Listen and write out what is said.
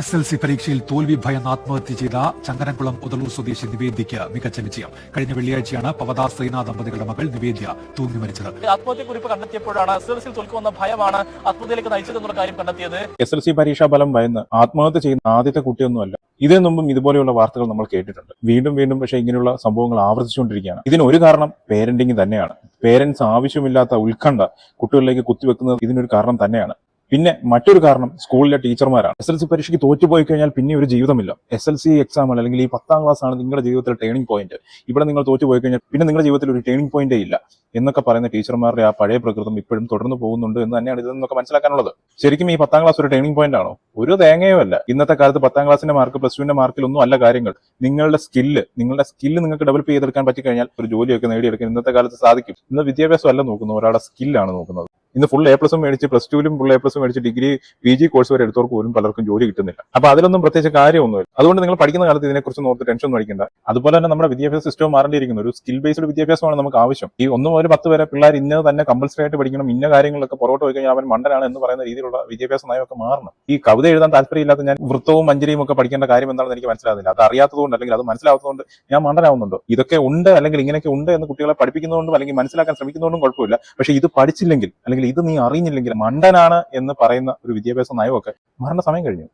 S L C പരീക്ഷയിൽ തോൽവി ഭയന്ന് ആത്മഹത്യ ചെയ്ത ചങ്ങനംകുളം ഉദളൂർ സ്വദേശി നിവേദ്യയ്ക്ക് മികച്ച വിജയം. കഴിഞ്ഞ വെള്ളിയാഴ്ചയാണ് പവദാ ശ്രീനാഥ് ദമ്പതികളുടെ മകൾ നിവേദ്യ തൂങ്ങി മരിച്ചത്. ആത്മഹത്യക്കുറിപ്പ് കണ്ടെത്തിയപ്പോഴാണ് എസ് എൽ സിയിൽ തോൽക്കുമെന്ന ഭയമാണ് ആത്മഹത്യയിലേക്ക് നയിച്ചതെന്നുള്ള കാര്യം കണ്ടെത്തിയത്. എസ് എൽ സി പരീക്ഷാ ഫലം ഭയന്ന് ആത്മഹത്യ ചെയ്യുന്ന ആദ്യത്തെ കുട്ടിയൊന്നുമല്ല. ഇതിനു മുമ്പും ഇതുപോലെയുള്ള വാർത്തകൾ നമ്മൾ കേട്ടിട്ടുണ്ട്. വീണ്ടും വീണ്ടും പക്ഷേ ഇങ്ങനെയുള്ള സംഭവങ്ങൾ ആവർത്തിച്ചുകൊണ്ടിരിക്കുകയാണ്. ഇതിന് ഒരു കാരണം പേരന്റിങ് തന്നെയാണ്. പേരൻസ് ആവശ്യമില്ലാത്ത ഉത്കണ്ഠ കുട്ടികളിലേക്ക് കുത്തിവെക്കുന്നത് ഇതിനൊരു കാരണം തന്നെയാണ്. പിന്നെ മറ്റൊരു കാരണം സ്കൂളിലെ ടീച്ചർമാരാണ്. എസ് എൽ സി പരീക്ഷയ്ക്ക് തോറ്റുപോയി കഴിഞ്ഞാൽ പിന്നെ ഒരു ജീവിതമില്ല. എസ് എൽ സി എക്സാം അല്ലെങ്കിൽ ഈ പത്താം ക്ലാസ് ആണ് നിങ്ങളുടെ ജീവിതത്തിലെ ടേണിംഗ് പോയിന്റ് ഇവിടെ നിങ്ങൾ തോറ്റുപോയി കഴിഞ്ഞാൽ പിന്നെ നിങ്ങളുടെ ജീവിതത്തിൽ ഒരു ടേണിംഗ് പോയിന്റേ ഇല്ല എന്നൊക്കെ പറയുന്ന ടീച്ചർമാരുടെ ആ പഴയ പ്രകൃതം ഇപ്പോഴും തുടർന്ന് പോകുന്നുണ്ട് എന്ന് തന്നെയാണ് ഇതിൽ നിന്നൊക്കെ മനസ്സിലാക്കാനുള്ളത്. ശരിക്കും ഈ പത്താം ക്ലാസ് ഒരു ടേണിംഗ് പോയിന്റ് ആണോ? ഒരു തേങ്ങയോ അല്ല. ഇന്നത്തെ കാലത്ത് പത്താം ക്ലാസിന്റെ മാർക്ക് പ്ലസ് ടുവിന്റെ മാർക്കിലൊന്നും അല്ല കാര്യങ്ങൾ. നിങ്ങളുടെ സ്കില്ല് നിങ്ങളുടെ സ്കില്ല് നിങ്ങൾക്ക് ഡെവലപ്പ് ചെയ്തെടുക്കാൻ പറ്റിക്കഴിഞ്ഞാൽ ഒരു ജോലിയൊക്കെ നേടിയെടുക്കാൻ ഇന്നത്തെ കാലത്ത് സാധിക്കും. ഇന്ന് വിദ്യാഭ്യാസം അല്ല നോക്കുന്നത്. ഒരാളുടെ സ്കില്ലാണ് നോക്കുന്നത്. ഇന്ന് ഫുൾ എ പ്ലസും മേടിച്ച് പ്ലസ് ടുവിലും ഫുൾ എ പ്ലസും മേടിച്ച് ഡിഗ്രി പി ജി കോഴ്സ് വരെ എടുത്തവർക്ക് പോലും പലർക്കും ജോലി കിട്ടുന്നില്ല. അപ്പൊ അതിലൊന്നും പ്രത്യേകിച്ച് കാര്യമൊന്നുമില്ല. അതുകൊണ്ട് നിങ്ങൾ പഠിക്കുന്ന കാലത്ത് ഇതിനെക്കുറിച്ച് ഓർത്ത് ടെൻഷൻ ഒന്നും അടിക്കേണ്ട. അതുപോലെ തന്നെ നമ്മുടെ വിദ്യാഭ്യാസ സിസ്റ്റം മാറേണ്ടിയിരിക്കുന്നു. ഒരു സ്കിൽ ബേസ്ഡ് വിദ്യാഭ്യാസമാണ് നമുക്ക് ആവശ്യം. ഈ ഒന്ന് മുതൽ പത്ത് വരെ പിള്ളേർ ഇന്നത് തന്നെ കമ്പൽസറി ആയിട്ട് പഠിക്കണം ഇന്ന കാര്യങ്ങളൊക്കെ പുറകോട്ട് പോയി കഴിഞ്ഞാൽ അവൻ മണ്ടനാണ് എന്ന് പറയുന്ന രീതിയിലുള്ള വിദ്യാഭ്യാസ നയമൊക്കെ മാറണം. ഈ കവിത എഴുതാൻ താല്പര്യമില്ലാത്ത ഞാൻ വൃത്തവും മഞ്ചരിയും ഒക്കെ പഠിക്കേണ്ട കാര്യം എന്താണെന്ന് എനിക്ക് മനസ്സിലാകുന്നില്ല. അത് അറിയാത്തതുകൊണ്ട് അല്ലെങ്കിൽ അത് മനസ്സിലാവുന്നതുകൊണ്ട് ഞാൻ മണ്ടനാവുന്നുണ്ടോ. ഇതൊക്കെ ഉണ്ട് അല്ലെങ്കിൽ ഇങ്ങനെയൊക്കെ ഉണ്ട് എന്ന് കുട്ടികളെ പഠിപ്പിക്കുന്നതുകൊണ്ടും അല്ലെങ്കിൽ മനസ്സിലാക്കാൻ ശ്രമിക്കുന്നതുകൊണ്ടും കുഴപ്പമില്ല. പക്ഷേ ഇത് പഠിച്ചില്ലെങ്കിൽ അല്ലെങ്കിൽ ഇത് നീ അറിഞ്ഞില്ലെങ്കിൽ മണ്ടനാണ് എന്ന് പറയുന്ന ഒരു വിദ്യാഭ്യാസ നയമൊക്കെ മാറേണ്ട സമയം കഴിഞ്ഞു.